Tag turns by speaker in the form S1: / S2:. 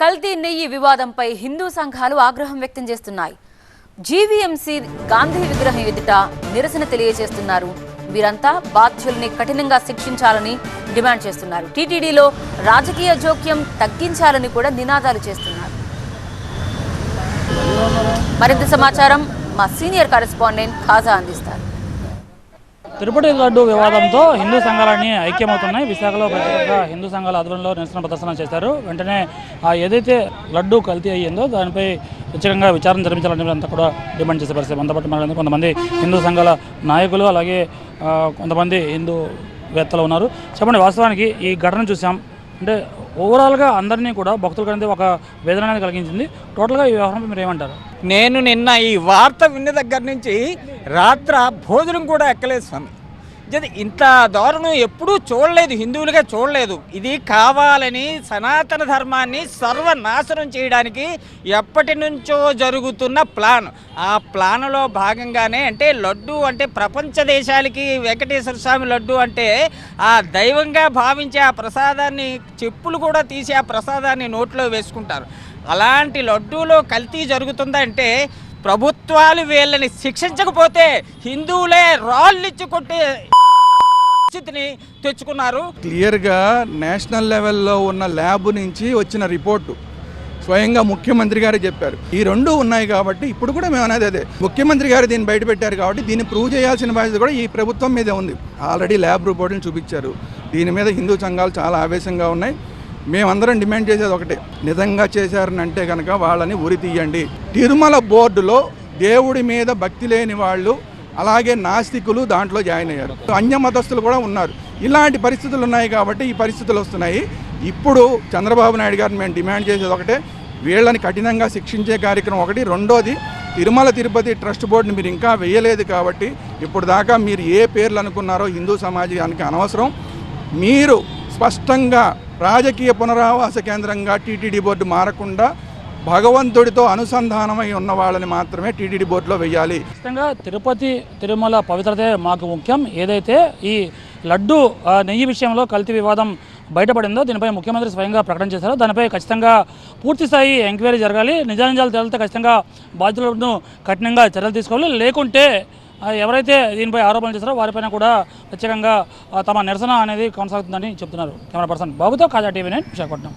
S1: కల్తీ నెయ్యి వివాదంపై హిందూ సంఘాలు ఆగ్రహం వ్యక్తం చేస్తున్నాయి. జీవీఎంసీ గాంధీ విగ్రహం ఎదుట నిరసన తెలియజేస్తున్నారు. వీరంతా బాధ్యుల్ని కఠినంగా శిక్షించాలని డిమాండ్ చేస్తున్నారు. టీటీడీలో రాజకీయ జోక్యం తగ్గించాలని కూడా నినాదాలు చేస్తున్నారు. మరింత సమాచారం మా సీనియర్ కరెస్పాండెంట్ ఖాజా అందిస్తారు.
S2: తిరుపతి లడ్డు వివాదంతో హిందూ సంఘాలన్నీ ఐక్యమవుతున్నాయి. విశాఖలో ప్రత్యేకంగా హిందూ సంఘాల ఆధ్వర్యంలో నిరసన ప్రదర్శన చేశారు. వెంటనే ఆ ఏదైతే లడ్డు కల్తీ అయ్యిందో దానిపై ప్రత్యేకంగా విచారణ జరిపించాలని అంతా కూడా డిమాండ్ చేసే పరిస్థితి. మనతో పాటు కొంతమంది హిందూ సంఘాల నాయకులు అలాగే కొంతమంది హిందూ వేత్తలు ఉన్నారు. చెప్పండి వాస్తవానికి ఈ ఘటన చూసాం. అంటే ఓవరాల్గా అందరినీ కూడా భక్తులకు ఒక వేదన అనేది కలిగించింది. టోటల్గా ఈ వ్యవహారంపై మీరు ఏమంటారు?
S3: నేను నిన్న ఈ వార్త విన్న దగ్గర నుంచి రాత్ర భోజనం కూడా ఎక్కలేదు స్వామి. ఇది ఇంత దారుణం ఎప్పుడూ చూడలేదు హిందువులుగా చూడలేదు. ఇది కావాలని సనాతన ధర్మాన్ని సర్వనాశనం చేయడానికి ఎప్పటి నుంచో జరుగుతున్న ప్లాన్. ఆ ప్లాన్లో భాగంగానే అంటే లడ్డు అంటే ప్రపంచ దేశాలకి వెంకటేశ్వర స్వామి లడ్డు అంటే ఆ దైవంగా భావించే ఆ ప్రసాదాన్ని చెప్పులు కూడా తీసి ఆ ప్రసాదాన్ని నోట్లో వేసుకుంటారు. అలాంటి లడ్డూలో కల్తీ జరుగుతుందంటే ప్రభుత్వాలు వీళ్ళని శిక్షించకపోతే హిందువులే రాళ్ళిచ్చి కొట్టే స్థితిని తెచ్చుకున్నారు.
S4: క్లియర్గా నేషనల్ లెవెల్లో ఉన్న ల్యాబ్ నుంచి వచ్చిన రిపోర్టు స్వయంగా ముఖ్యమంత్రి గారు చెప్పారు. ఈ రెండు ఉన్నాయి కాబట్టి ఇప్పుడు కూడా మేము అనేది అదే. ముఖ్యమంత్రి గారు దీన్ని బయటపెట్టారు కాబట్టి దీన్ని ప్రూవ్ చేయాల్సిన బాధ్యత కూడా ఈ ప్రభుత్వం మీదే ఉంది. ఆల్రెడీ ల్యాబ్ రిపోర్ట్ని చూపించారు. దీని మీద హిందూ సంఘాలు చాలా ఆవేశంగా ఉన్నాయి. మేమందరం డిమాండ్ చేసేది ఒకటే. నిజంగా చేశారని అంటే కనుక వాళ్ళని ఉరి తీయండి. తిరుమల బోర్డులో దేవుడి మీద భక్తి లేని వాళ్ళు అలాగే నాస్తికులు దాంట్లో జాయిన్ అయ్యారు. అన్య మతస్థులు కూడా ఉన్నారు. ఇలాంటి పరిస్థితులు ఉన్నాయి కాబట్టి ఈ పరిస్థితులు వస్తున్నాయి. ఇప్పుడు చంద్రబాబు నాయుడు గారిని మేము డిమాండ్ చేసేది ఒకటే. వీళ్ళని కఠినంగా శిక్షించే కార్యక్రమం ఒకటి. రెండోది తిరుమల తిరుపతి ట్రస్ట్ బోర్డుని మీరు ఇంకా వేయలేదు కాబట్టి ఇప్పుడు దాకా మీరు ఏ పేర్లు అనుకున్నారో హిందూ సమాజానికి అనవసరం. మీరు స్పష్టంగా రాజకీయ పునరావాస కేంద్రంగా టీటీడీ బోర్డు మారకుండా భగవంతుడితో అనుసంధానమై ఉన్న వాళ్ళని మాత్రమే టీటీడీ బోర్డులో వెయ్యాలి.
S2: ఖచ్చితంగా తిరుపతి తిరుమల పవిత్రతే మాకు ముఖ్యం. ఏదైతే ఈ లడ్డు ఆ, నెయ్యి విషయంలో కల్తీ వివాదం బయటపడిందో దీనిపై ముఖ్యమంత్రి స్వయంగా ప్రకటన చేశారు. దానిపై ఖచ్చితంగా పూర్తిస్థాయి ఎంక్వైరీ జరగాలి. నిజానిజాలు తేలితే ఖచ్చితంగా బాధ్యులను కఠినంగా చర్యలు తీసుకోవాలి. లేకుంటే ఎవరైతే దీనిపై ఆరోపణలు చేశారో వారిపైన కూడా ప్రత్యేకంగా తమ నిరసన అనేది కొనసాగుతుందని చెప్తున్నారు కెమెరా పర్సన్ బాబుతో కాజా టీవీ నేను విశాఖపట్నం.